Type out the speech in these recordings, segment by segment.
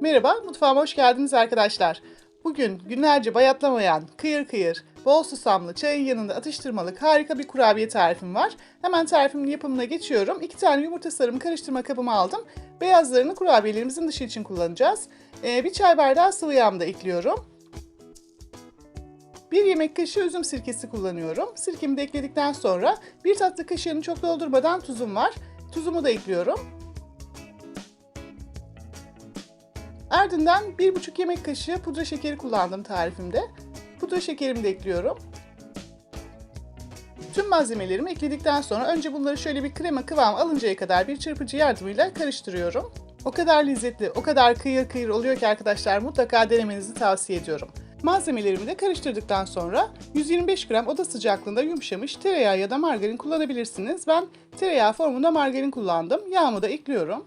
Merhaba, mutfağıma hoş geldiniz arkadaşlar. Bugün günlerce bayatlamayan, kıyır kıyır, bol susamlı, çayın yanında atıştırmalık harika bir kurabiye tarifim var. Hemen tarifimin yapımına geçiyorum. İki tane yumurta sarımı karıştırma kabıma aldım. Beyazlarını kurabiyelerimizin dışı için kullanacağız. Ee, bir çay bardağı sıvı yağım da ekliyorum. Bir yemek kaşığı üzüm sirkesi kullanıyorum. Sirkemi de ekledikten sonra bir tatlı kaşığını çok doldurmadan tuzum var. Tuzumu da ekliyorum. Ardından 1,5 yemek kaşığı pudra şekeri kullandım tarifimde. Pudra şekerimi de ekliyorum. Tüm malzemelerimi ekledikten sonra önce bunları şöyle bir krema kıvam alıncaya kadar bir çırpıcı yardımıyla karıştırıyorum. O kadar lezzetli, o kadar kıyır kıyır oluyor ki arkadaşlar mutlaka denemenizi tavsiye ediyorum. Malzemelerimi de karıştırdıktan sonra 125 gram oda sıcaklığında yumuşamış tereyağı ya da margarin kullanabilirsiniz. Ben tereyağı formunda margarin kullandım. Yağımı da ekliyorum.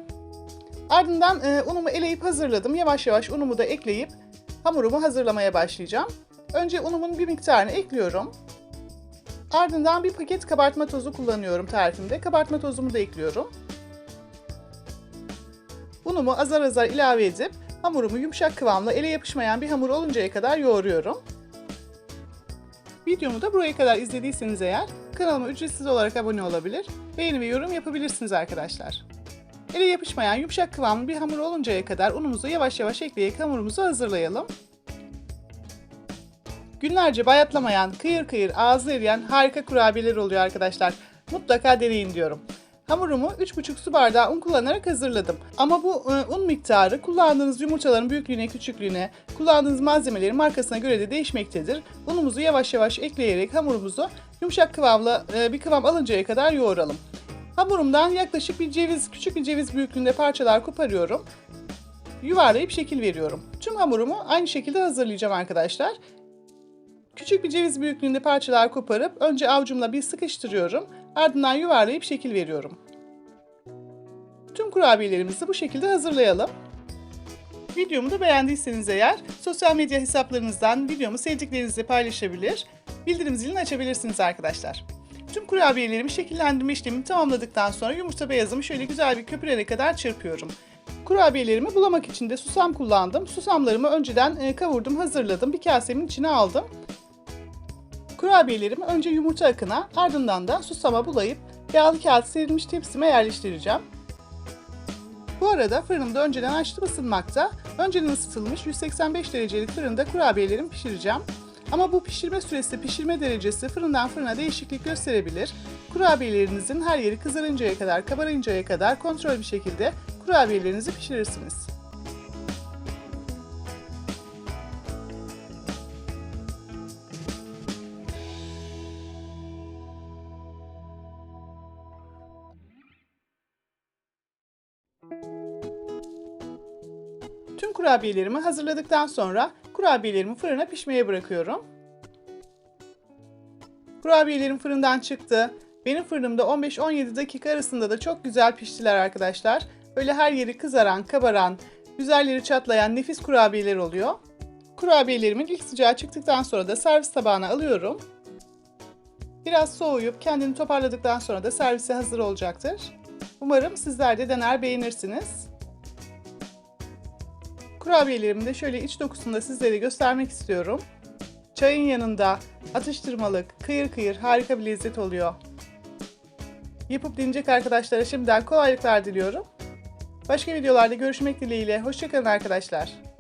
Ardından e, unumu eleyip hazırladım. Yavaş yavaş unumu da ekleyip hamurumu hazırlamaya başlayacağım. Önce unumun bir miktarını ekliyorum. Ardından bir paket kabartma tozu kullanıyorum tarifimde. Kabartma tozumu da ekliyorum. Unumu azar azar ilave edip hamurumu yumuşak kıvamla ele yapışmayan bir hamur oluncaya kadar yoğuruyorum. Videomu da buraya kadar izlediyseniz eğer kanalıma ücretsiz olarak abone olabilir, beğeni ve yorum yapabilirsiniz arkadaşlar. Ele yapışmayan yumuşak kıvamlı bir hamur oluncaya kadar unumuzu yavaş yavaş ekleyerek hamurumuzu hazırlayalım. Günlerce bayatlamayan, kıyır kıyır ağzı eriyen harika kurabiyeler oluyor arkadaşlar. Mutlaka deneyin diyorum. Hamurumu 3,5 su bardağı un kullanarak hazırladım. Ama bu e, un miktarı kullandığınız yumurtaların büyüklüğüne, küçüklüğüne, kullandığınız malzemelerin markasına göre de değişmektedir. Unumuzu yavaş yavaş ekleyerek hamurumuzu yumuşak kıvamla e, bir kıvam alıncaya kadar yoğuralım. Hamurumdan yaklaşık bir ceviz, küçük bir ceviz büyüklüğünde parçalar koparıyorum. Yuvarlayıp şekil veriyorum. Tüm hamurumu aynı şekilde hazırlayacağım arkadaşlar. Küçük bir ceviz büyüklüğünde parçalar koparıp önce avucumla bir sıkıştırıyorum. Ardından yuvarlayıp şekil veriyorum. Tüm kurabiyelerimizi bu şekilde hazırlayalım. Videomu da beğendiyseniz eğer sosyal medya hesaplarınızdan videomu sevdiklerinizle paylaşabilir, bildirim zilini açabilirsiniz arkadaşlar. Tüm kurabiyelerimi şekillendirme işlemini tamamladıktan sonra yumurta beyazımı şöyle güzel bir köpürene kadar çırpıyorum. Kurabiyelerimi bulamak için de susam kullandım. Susamlarımı önceden e, kavurdum, hazırladım. Bir kasemin içine aldım. Kurabiyelerimi önce yumurta akına, ardından da susama bulayıp yağlı kağıt serilmiş tepsime yerleştireceğim. Bu arada fırınımda önceden açtım ısınmakta. Önceden ısıtılmış 185 derecelik fırında kurabiyelerimi pişireceğim. Ama bu pişirme süresi, pişirme derecesi fırından fırına değişiklik gösterebilir. Kurabiyelerinizin her yeri kızarıncaya kadar, kabarıncaya kadar kontrol bir şekilde kurabiyelerinizi pişirirsiniz. Tüm kurabiyelerimi hazırladıktan sonra kurabiyelerimi fırına pişmeye bırakıyorum. Kurabiyelerim fırından çıktı. Benim fırınımda 15-17 dakika arasında da çok güzel piştiler arkadaşlar. Böyle her yeri kızaran, kabaran, güzelleri çatlayan nefis kurabiyeler oluyor. Kurabiyelerimin ilk sıcağı çıktıktan sonra da servis tabağına alıyorum. Biraz soğuyup kendini toparladıktan sonra da servise hazır olacaktır. Umarım sizler de dener beğenirsiniz. Kurabiyelerimi de şöyle iç dokusunu da sizlere göstermek istiyorum. Çayın yanında atıştırmalık, kıyır kıyır harika bir lezzet oluyor. Yapıp deneyecek arkadaşlara şimdiden kolaylıklar diliyorum. Başka videolarda görüşmek dileğiyle. Hoşçakalın arkadaşlar.